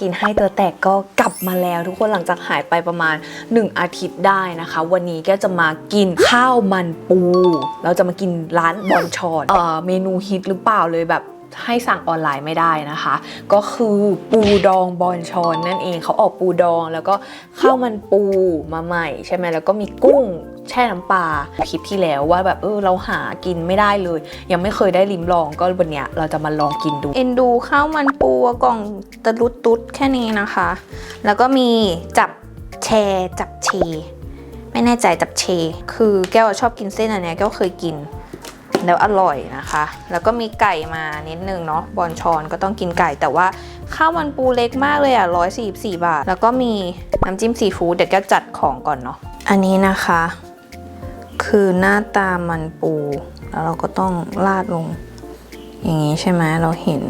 กินให้ตัวแตกก็กลับมาแล้ว ทุกคนหลังจากหายไปประมาณ 1 อาทิตย์ได้นะคะ วันนี้แกจะมากินข้าวมันปู เราจะมากินร้านบอนชอนเอ่อเมนูฮิตหรือเปล่าเลยแบบ ให้สั่งออนไลน์ไม่ได้นะคะ ก็คือปูดองบอนชอนนั่นเองเขาออกปูดองแล้วก็ข้าวมันปูมาใหม่ใช่ไหมแล้วก็มีกุ้งแช่น้ำปลาคลิปที่แล้วว่าแบบเออเราหากินไม่ได้เลย ยังไม่เคยได้ลิ้มลองก็วันเนี้ยเราจะมาลองกินดู เอ็นดูข้าวมันปูกล่องตะลุดตุดแค่นี้นะคะ แล้วก็มีจับแชร์จับเชไม่แน่ใจจับเช คือแก้วชอบกินเส้นอันเนี้ยแก้วเคยกิน แล้วอร่อยนะคะ แล้วก็มีไก่มานิดนึงเนาะบอนชอนก็ต้องกินไก่แต่ว่าข้าวมันปูเล็กมากเลยอะ144 บาท แล้วก็มีน้ำจิ้มซีฟู้ดเดี๋ยวแก้วจัดของก่อนเนาะอันนี้นะคะ คือหน้าตามันปู แล้วเราก็ต้องราดลง อย่างนี้ใช่ไหมเราเห็น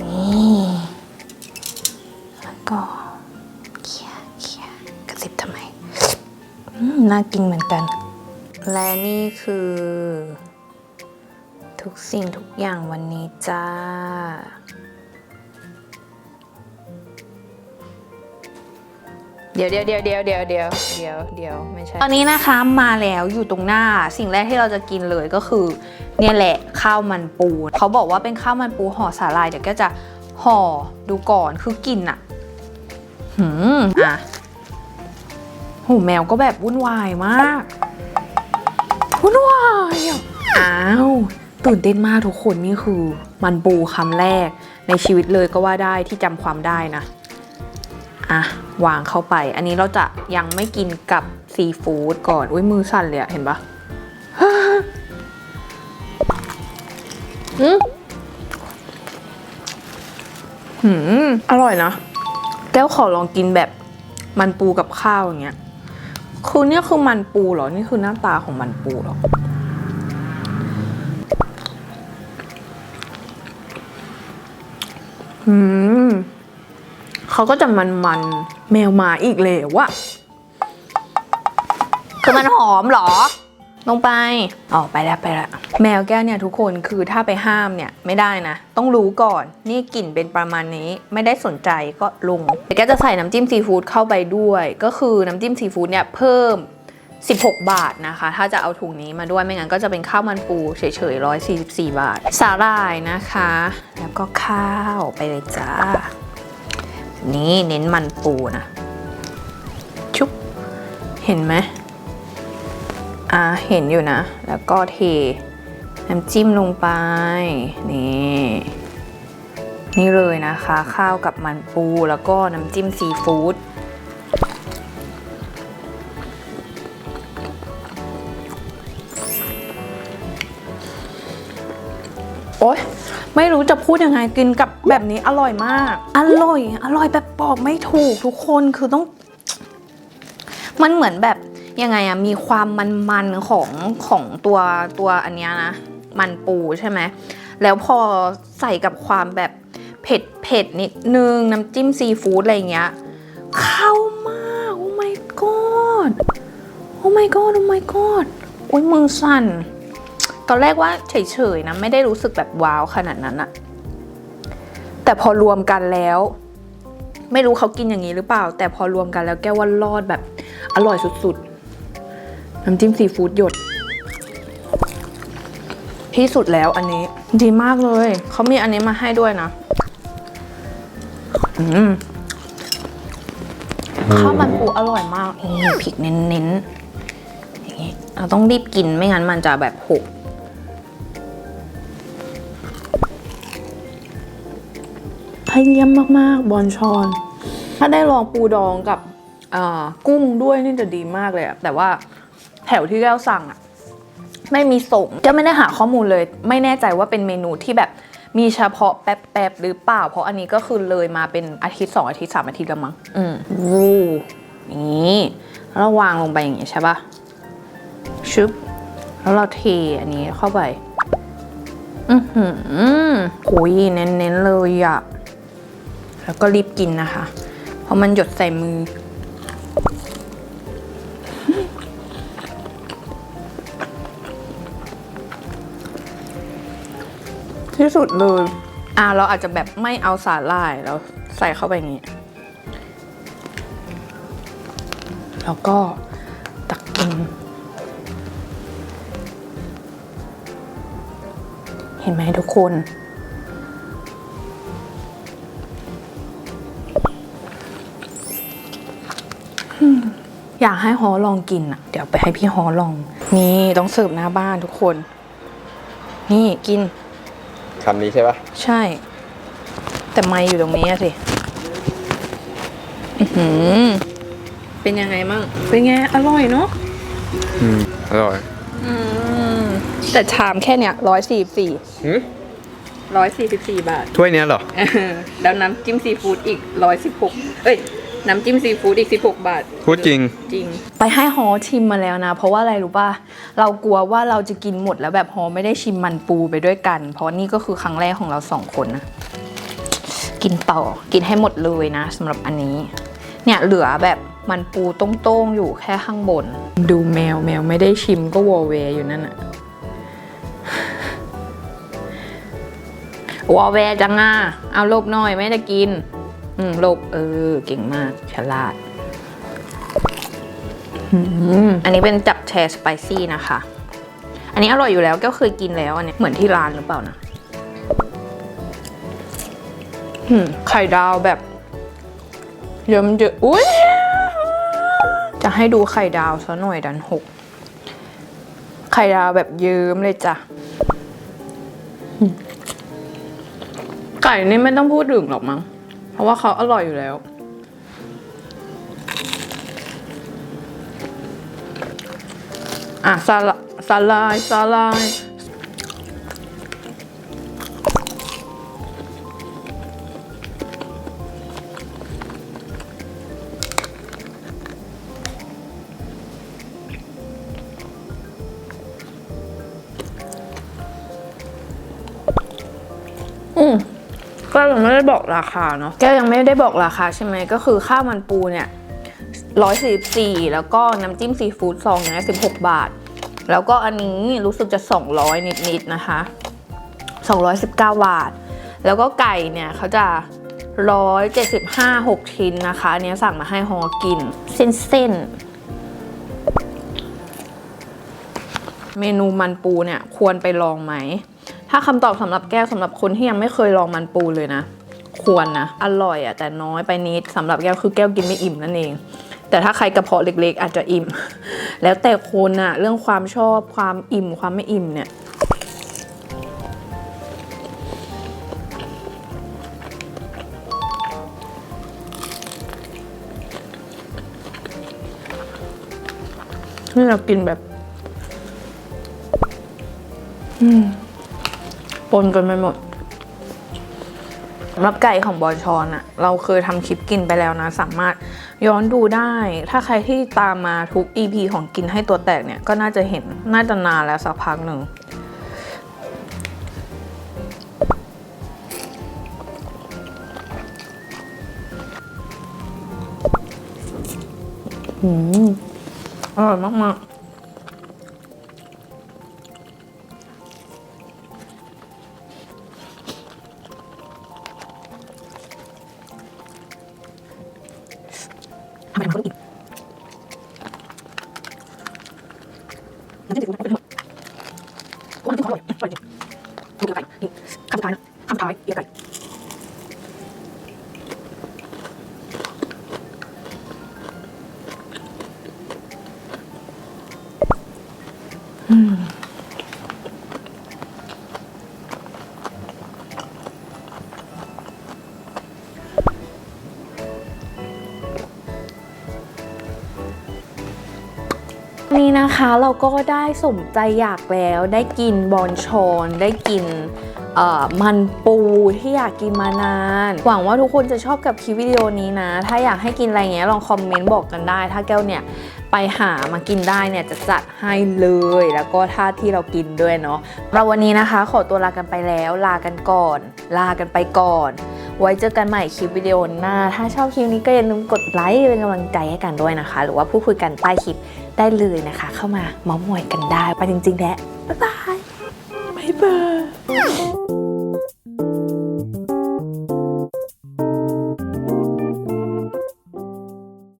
นี่แล้วก็เคี่ยเคี่ยกระซิบทำไมอืมน่ากินเหมือนกัน และนี่คือ ทุกสิ่งทุกอย่างวันนี้จ้า เดี๋ยวเดี๋ยวเดี๋ยวเดี๋ยวเดี๋ยวเดี๋ยวเดี๋ยวเดี๋ยวไม่ใช่ ตอนนี้นะคะมาแล้วอยู่ตรงหน้าสิ่งแรกที่เราจะกินเลยก็คือ เนี่ยแหละข้าวมันปู เขาบอกว่าเป็นข้าวมันปูห่อสาลายเดี๋ยวก็จะห่อดูก่อนคือกินอะหืมอะโหแมวก็แบบวุ่นวายมาก วุ่นวายอ้าวตื่นเต้นมากทุกคนนี่คือ มันปูคำแรกในชีวิตเลยก็ว่าได้ที่จำความได้นะ อะ วางเข้าไป อันนี้เราจะยังไม่กินกับซีฟู้ดก่อน อุ้ยมือสั่นเลยอะเห็นปะอืมหืมอร่อยนะแก้วขอลองกินแบบมันปูกับข้าวอย่างเงี้ย คือเนี่ยคือมันปูเหรอ นี่คือหน้าตาของมันปูเหรอ อืมเขาก็จะมันมันๆแมวมาอีกแล้วอะคือมันหอมเหรอ ลงไปอ๋อไปแล้วไปแล้วแมวแก้วเนี่ยทุกคนคือถ้าไปห้ามเนี่ยไม่ได้นะ ต้องรู้ก่อนนี่กลิ่นเป็นประมาณนี้ไม่ได้สนใจก็ลงแต่แกจะใส่น้ำจิ้มซีฟู้ดเข้าไปด้วย ก็คือน้ำจิ้มซีฟู้ดเนี่ยเพิ่ม 16 บาทนะคะ ถ้าจะเอาถุงนี้มาด้วยไม่งั้นก็จะเป็นข้าวมันปูเฉยๆ 144 บาท สาหร่ายนะคะ แล้วก็ข้าวไปเลยจ้านี่เน้นมันปูนะชุบเห็นไหม อ่าเห็นอยู่นะ แล้วก็เทน้ำจิ้มลงไปนี่นี่เลยนะคะ ข้าวกับมันปูแล้วก็น้ำจิ้มซีฟู้ดโอ๊ยไม่รู้จะพูดยังไงกินกับแบบนี้อร่อยมาก อร่อย อร่อยแบบบอกไม่ถูกทุกคนคือต้อง มันเหมือนแบบ ยังไงอะมีความมันๆของของตัวตัวอันเนี้ยนะ มันปูใช่ไหมแล้วพอใส่กับความแบบเผ็ดเผ็ดนิดนึง น้ำจิ้มซีฟู้ดอะไรเงี้ย เข้ามาก โอ้ my god โอ้ my god โอ้ my god โอ้ยมือสั่น ตอนแรกว่าเฉยๆนะ ไม่ได้รู้สึกแบบว้าวขนาดนั้นอะแต่พอรวมกันแล้ว ไม่รู้เขากินอย่างนี้หรือเปล่า แต่พอรวมกันแล้วแก้ว่ารอดแบบอร่อยสุดๆ น้ำจิ้มซีฟู้ดหยด ที่สุดแล้วอันนี้ ดีมากเลย เขามีอันนี้มาให้ด้วยนะอืมข้าวมันปูอร่อยมากนี่พริกเน้นๆอย่างงี้เราต้องรีบกินไม่งั้นมันจะแบบหกให้เยี่ยมมากๆ บอนชอน ถ้าได้ลองปูดองกับอ่ากุ้งด้วยนี่จะดีมากเลยอะแต่ว่า แถวที่แก้วสั่งอะไม่มีส่งจะไม่ได้หาข้อมูลเลย ไม่แน่ใจว่าเป็นเมนูที่แบบมีเฉพาะแป๊บๆหรือเปล่า เพราะอันนี้ก็คือเลยมาเป็นอาทิตย์สองอาทิตย์สามอาทิตย์แล้วมั้งอืมวูอย่างนี้แล้วเราวางลงไปอย่างนี้ใช่ปะชึบแล้วเราเทอันนี้เข้าไป อือหือโอ้ยเน้นๆเลยอะแล้วก็รีบกินนะคะ เพราะมันหยดใส่มือ ที่สุดเลย อ่าเราอาจจะแบบไม่เอาสาหร่ายเราใส่เข้าไปอย่างนี้ แล้วก็ตักกิน เห็นไหมทุกคนอยากให้ฮอลองกินอะ เดี๋ยวไปให้พี่ฮอลอง นี่ต้องเสิร์ฟหน้าบ้านทุกคน นี่กิน คำนี้ใช่ปะใช่ แต่ไม่อยู่ตรงนี้อะสิอื้อหือเป็นยังไงมั่งเป็นไง อร่อยเนาะอืมอร่อยอืมแต่ชามแค่เนี้ยร้อยสี่สี่หืมร้อยสี่สิบสี่บาท ถ้วยเนี้ยเหรอแล้วน้ำจิ้มซีฟู้ดอีกร้อยสิบหกเอ้ย น้ำจิ้มซีฟู้ดอีกสิบหกบาทพูดจริง จริง ไปให้ฮอชิมมาแล้วนะ เพราะว่าอะไรรู้ป่ะ เรากลัวว่าเราจะกินหมดแล้วแบบฮอไม่ได้ชิมมันปูไปด้วยกัน เพราะนี่ก็คือครั้งแรกของเราสองคนนะ กินต่อกินให้หมดเลยนะสำหรับอันนี้ เนี่ยเหลือแบบมันปูโต้งๆอยู่แค่ข้างบน ดูแมวแมวไม่ได้ชิมก็วอเวอยู่นั่นอะวอแวร์จังอะเอาหลบหน่อยไม่ได้กิน อืมหลบเออ เก่งมาก ฉลาดอืมอันนี้เป็นจับแชร์สไปซี่นะคะ อันนี้อร่อยอยู่แล้วก็เคยกินแล้วอันเนี้ยเหมือนที่ร้านหรือเปล่านะอืมไข่ดาวแบบเยิ้มเยอะอุ้ยจะให้ดูไข่ดาวซะหน่อยดันหก ไข่ดาวแบบเยิ้มเลยจ้ะอืมไก่นี่ไม่ต้องพูดถึงหรอกมั้ง เพราะว่าเขาอร่อยอยู่แล้ว อะสาลาสาลายสาลาย ก็ยังไม่ได้บอกราคาเนาะแก้วยังไม่ได้บอกราคาใช่ไหมก็คือข้าวมันปูเนี่ยร้อยสี่สี่แล้วก็น้ำจิ้มซีฟู้ดซองเนี่ยสิบหกบาท แล้วก็อันนี้รู้สึกจะสองร้อยนิดๆนะคะสองร้อยสิบเก้าบาท แล้วก็ไก่เนี่ยเขาจะร้อยเจ็ดสิบห้าหกชิ้นนะคะอันนี้สั่งมาให้ฮอกิน เส้นเส้นๆเมนูมันปูเนี่ยควรไปลองไหม ถ้าคำตอบสำหรับแก้วสำหรับคนที่ยังไม่เคยลองมันปูเลยนะ ควรนะ อร่อยอะแต่น้อยไปนิดสำหรับแก้วคือแก้วกินไม่อิ่มนั่นเอง แต่ถ้าใครกระเพาะเล็ก ๆ อาจจะอิ่ม แล้วแต่คนอะเรื่องความชอบความอิ่มความไม่อิ่มเนี่ยนี่เรากินแบบ อืม ปนกันไปหมดสำหรับไก่ของบอชอนอะเราเคยทำคลิปกินไปแล้วนะ สามารถย้อนดูได้ ถ้าใครที่ตามมาทุก EP ของกินให้ตัวแตกเนี่ย ก็น่าจะเห็นน่าจะนานแล้วสักพักหนึ่งอืมอร่อยมาก ๆ นต้องอิ่มน้ำจิ้มซีฟู้ดเป็นหมดว่าน้ำจิ้มเขาอร่อยอร่อยจริงดูเกี๊ยวไก่นี่คำสุดท้ายนะคำสุดท้ายเกี๊ยวไก่อืม นะคะเราก็ได้สมใจอยากแล้วได้กินบอนชอนได้กินมันปูที่อยากกินมานาน หวังว่าทุกคนจะชอบกับคลิปวิดีโอนี้นะ ถ้าอยากให้กินอะไรเงี้ยลองคอมเมนต์บอกกันได้ ถ้าแก้วเนี่ยไปหามากินได้เนี่ยจะจัดให้เลย แล้วก็ท่าที่เรากินด้วยเนาะเราวันนี้นะคะ ขอตัวลากันไปแล้ว ลากันก่อน ลากันไปก่อน ไว้เจอกันใหม่คลิปวิดีโอหน้า ถ้าชอบคลิปนี้ก็อย่าลืมกดไลค์เป็นกำลังใจให้กันด้วยนะคะ หรือว่าพูดคุยกันใต้คลิปได้เลยนะคะ เข้ามาเมาส์มอยกันได้ไปจริงๆแล้วบ๊ายบายบ๊ายบาย